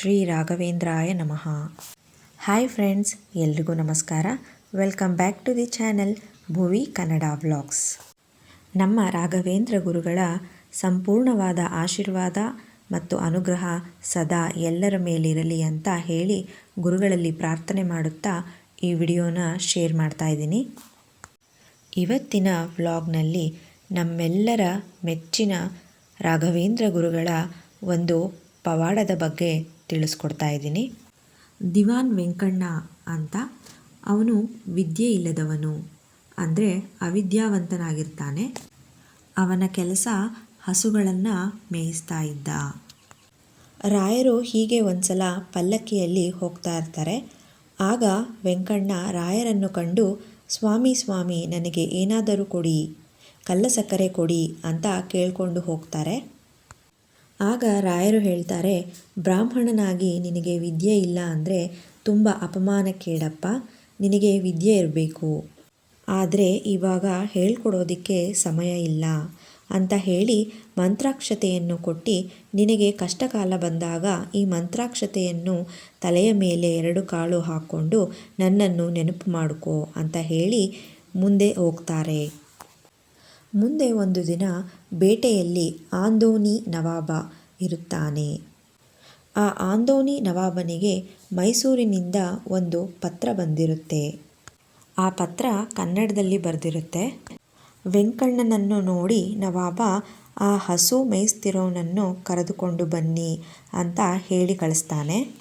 ಶ್ರೀ ರಾಘವೇಂದ್ರಾಯ ನಮಃ. Hi friends, ಎಲ್ರಿಗೂ ನಮಸ್ಕಾರ. Welcome back to the channel Bhuvi Kannada vlogs. ನಮ್ಮ ರಾಘವೇಂದ್ರ ಗುರುಗಳ ಸಂಪೂರ್ಣವಾದ ಆಶೀರ್ವಾದ ಮತ್ತು ಅನುಗ್ರಹ ಸದಾ ಎಲ್ಲರ ಮೇಲಿರಲಿ ಅಂತ ಹೇಳಿ ಗುರುಗಳಲ್ಲಿ ಪ್ರಾರ್ಥನೆ ಮಾಡುತ್ತಾ ಈ ವಿಡಿಯೋನ ಶೇರ್ ಮಾಡ್ತಾ ಇದ್ದೀನಿ. ಇವತ್ತಿನ ವ್ಲಾಗ್ನಲ್ಲಿ ನಮ್ಮೆಲ್ಲರ ಮೆಚ್ಚಿನ ರಾಘವೇಂದ್ರ ಗುರುಗಳ ಒಂದು ಪವಾಡದ ಬಗ್ಗೆ ತಿಳಿಸ್ಕೊಡ್ತಾ ಇದ್ದೀನಿ. ದಿವಾನ್ ವೆಂಕಣ್ಣ ಅಂತ ಅವನು ವಿದ್ಯೆ ಇಲ್ಲದವನು. ಅಂದರೆ ಅವಿದ್ಯಾವಂತನಾಗಿರ್ತಾನೆ. ಅವನ ಕೆಲಸ ಹಸುಗಳನ್ನು ಮೇಯಿಸ್ತಾ ಇದ್ದ. ರಾಯರು ಹೀಗೆ ಒಂದ್ಸಲ ಪಲ್ಲಕ್ಕಿಯಲ್ಲಿ ಹೋಗ್ತಾ ಇರ್ತಾರೆ. ಆಗ ವೆಂಕಣ್ಣ ರಾಯರನ್ನು ಕಂಡು, ಸ್ವಾಮಿ ಸ್ವಾಮಿ, ನನಗೆ ಏನಾದರೂ ಕೊಡಿ ಕಲ್ಲ ಸಕ್ಕರೆ ಕೊಡಿ ಅಂತ ಕೇಳಿಕೊಂಡು ಹೋಗ್ತಾರೆ. ಆಗ ರಾಯರು ಹೇಳ್ತಾರೆ, ಬ್ರಾಹ್ಮಣನಾಗಿ ನಿನಗೆ ವಿದ್ಯೆ ಇಲ್ಲ ಅಂದರೆ ತುಂಬ ಅಪಮಾನಕ್ಕೇಡಪ್ಪ, ನಿನಗೆ ವಿದ್ಯೆ ಇರಬೇಕು. ಆದರೆ ಇವಾಗ ಹೇಳ್ಕೊಡೋದಕ್ಕೆ ಸಮಯ ಇಲ್ಲ ಅಂತ ಹೇಳಿ ಮಂತ್ರಾಕ್ಷತೆಯನ್ನು ಕೊಟ್ಟು ನಿನಗೆ ಕಷ್ಟಕಾಲ ಬಂದಾಗ ಈ ಮಂತ್ರಾಕ್ಷತೆಯನ್ನು ತಲೆಯ ಮೇಲೆ ಎರಡು ಕಾಳು ಹಾಕ್ಕೊಂಡು ನನ್ನನ್ನು ನೆನಪು ಮಾಡಿಕೋ ಅಂತ ಹೇಳಿ ಮುಂದೆ ಹೋಗ್ತಾರೆ. ಮುಂದೆ ಒಂದು ದಿನ ಬೇಟೆಯಲ್ಲಿ ಆಂದೋನಿ ನವಾಬ ಇರುತ್ತಾನೆ. ಆ ಆಂದೋನಿ ನವಾಬನಿಗೆ ಮೈಸೂರಿನಿಂದ ಒಂದು ಪತ್ರ ಬಂದಿರುತ್ತೆ. ಆ ಪತ್ರ ಕನ್ನಡದಲ್ಲಿ ಬರೆದಿರುತ್ತೆ. ವೆಂಕಣ್ಣನನ್ನು ನೋಡಿ ನವಾಬ, ಆ ಹಸು ಮೇಯಿಸ್ತಿರೋನನ್ನು ಕರೆದುಕೊಂಡು ಬನ್ನಿ ಅಂತ ಹೇಳಿ ಕಳಿಸ್ತಾನೆ.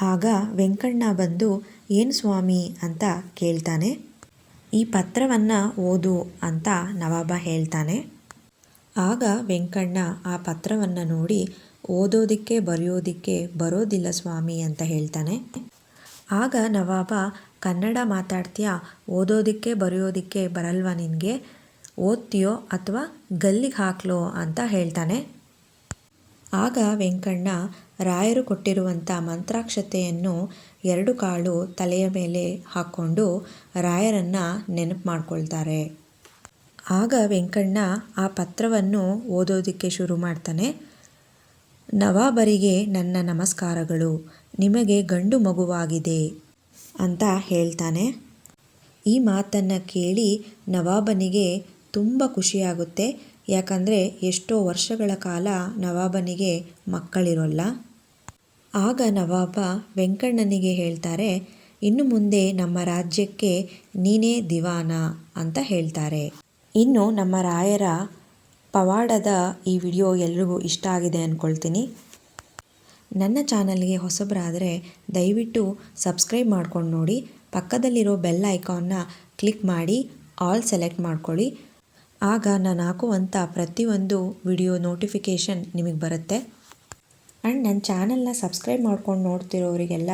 ಆಗ ವೆಂಕಣ್ಣ ಬಂದು, ಏನು ಸ್ವಾಮಿ ಅಂತ ಕೇಳ್ತಾನೆ. ಈ ಪತ್ರವನ್ನು ಓದು ಅಂತ ನವಾಬ ಹೇಳ್ತಾನೆ. ಆಗ ವೆಂಕಣ್ಣ ಆ ಪತ್ರವನ್ನು ನೋಡಿ, ಓದೋದಕ್ಕೆ ಬರೆಯೋದಕ್ಕೆ ಬರೋದಿಲ್ಲ ಸ್ವಾಮಿ ಅಂತ ಹೇಳ್ತಾನೆ. ಆಗ ನವಾಬ, ಕನ್ನಡ ಮಾತಾಡ್ತೀಯಾ? ಓದೋದಿಕ್ಕೆ ಬರೆಯೋದಕ್ಕೆ ಬರಲ್ವಾ ನಿನಗೆ? ಓದ್ತೀಯೋ ಅಥವಾ ಗಲ್ಲಿಗೆ ಹಾಕ್ಲೋ ಅಂತ ಹೇಳ್ತಾನೆ. ಆಗ ವೆಂಕಣ್ಣ, ರಾಯರು ಕೊಟ್ಟಿರುವಂಥ ಮಂತ್ರಾಕ್ಷತೆಯನ್ನು ಎರಡು ಕಾಳು ತಲೆಯ ಮೇಲೆ ಹಾಕ್ಕೊಂಡು ರಾಯರನ್ನು ನೆನಪು ಮಾಡ್ಕೊಳ್ತಾರೆ. ಆಗ ವೆಂಕಣ್ಣ ಆ ಪತ್ರವನ್ನು ಓದೋದಕ್ಕೆ ಶುರು ಮಾಡ್ತಾನೆ. ನವಾಬರಿಗೆ ನನ್ನ ನಮಸ್ಕಾರಗಳು, ನಿಮಗೆ ಗಂಡು ಮಗುವಾಗಿದೆ ಅಂತ ಹೇಳ್ತಾನೆ. ಈ ಮಾತನ್ನು ಕೇಳಿ ನವಾಬನಿಗೆ ತುಂಬ ಖುಷಿಯಾಗುತ್ತೆ. ಯಾಕಂದರೆ ಎಷ್ಟೋ ವರ್ಷಗಳ ಕಾಲ ನವಾಬನಿಗೆ ಮಕ್ಕಳಿರೋಲ್ಲ. ಆಗ ನವಾಬ ವೆಂಕಣ್ಣನಿಗೆ ಹೇಳ್ತಾರೆ, ಇನ್ನು ಮುಂದೆ ನಮ್ಮ ರಾಜ್ಯಕ್ಕೆ ನೀನೇ ದಿವಾನ ಅಂತ ಹೇಳ್ತಾರೆ. ಇನ್ನು ನಮ್ಮ ರಾಯರ ಪವಾಡದ ಈ ವಿಡಿಯೋ ಎಲ್ರಿಗೂ ಇಷ್ಟ ಆಗಿದೆ ಅಂದ್ಕೊಳ್ತೀನಿ ನನ್ನ ಚಾನಲ್ಗೆ ಹೊಸಬರಾದರೆ ದಯವಿಟ್ಟು ಸಬ್ಸ್ಕ್ರೈಬ್ ಮಾಡ್ಕೊಂಡು ನೋಡಿ, ಪಕ್ಕದಲ್ಲಿರೋ ಬೆಲ್ ಐಕಾನ್ನ ಕ್ಲಿಕ್ ಮಾಡಿ, ಆಲ್ ಸೆಲೆಕ್ಟ್ ಮಾಡ್ಕೊಳ್ಳಿ. ಆಗ ನಾನು ಹಾಕುವಂಥ ಪ್ರತಿಯೊಂದು ವಿಡಿಯೋ ನೋಟಿಫಿಕೇಷನ್ ನಿಮಗೆ ಬರುತ್ತೆ. ಆ್ಯಂಡ್ ನನ್ನ ಚಾನಲ್ನ ಸಬ್ಸ್ಕ್ರೈಬ್ ಮಾಡ್ಕೊಂಡು ನೋಡ್ತಿರೋರಿಗೆಲ್ಲ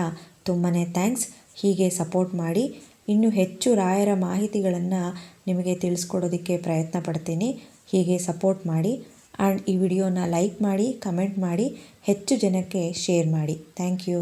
ತುಂಬಾ ಥ್ಯಾಂಕ್ಸ್. ಹೀಗೆ ಸಪೋರ್ಟ್ ಮಾಡಿ. ಇನ್ನೂ ಹೆಚ್ಚು ರಾಯರ ಮಾಹಿತಿಗಳನ್ನು ನಿಮಗೆ ತಿಳಿಸ್ಕೊಡೋದಕ್ಕೆ ಪ್ರಯತ್ನ ಪಡ್ತೀನಿ. ಹೀಗೆ ಸಪೋರ್ಟ್ ಮಾಡಿ. ಆ್ಯಂಡ್ ಈ ವಿಡಿಯೋನ ಲೈಕ್ ಮಾಡಿ, ಕಮೆಂಟ್ ಮಾಡಿ. ಹೆಚ್ಚು ಜನಕ್ಕೆ ಶೇರ್ ಮಾಡಿ. Thank you.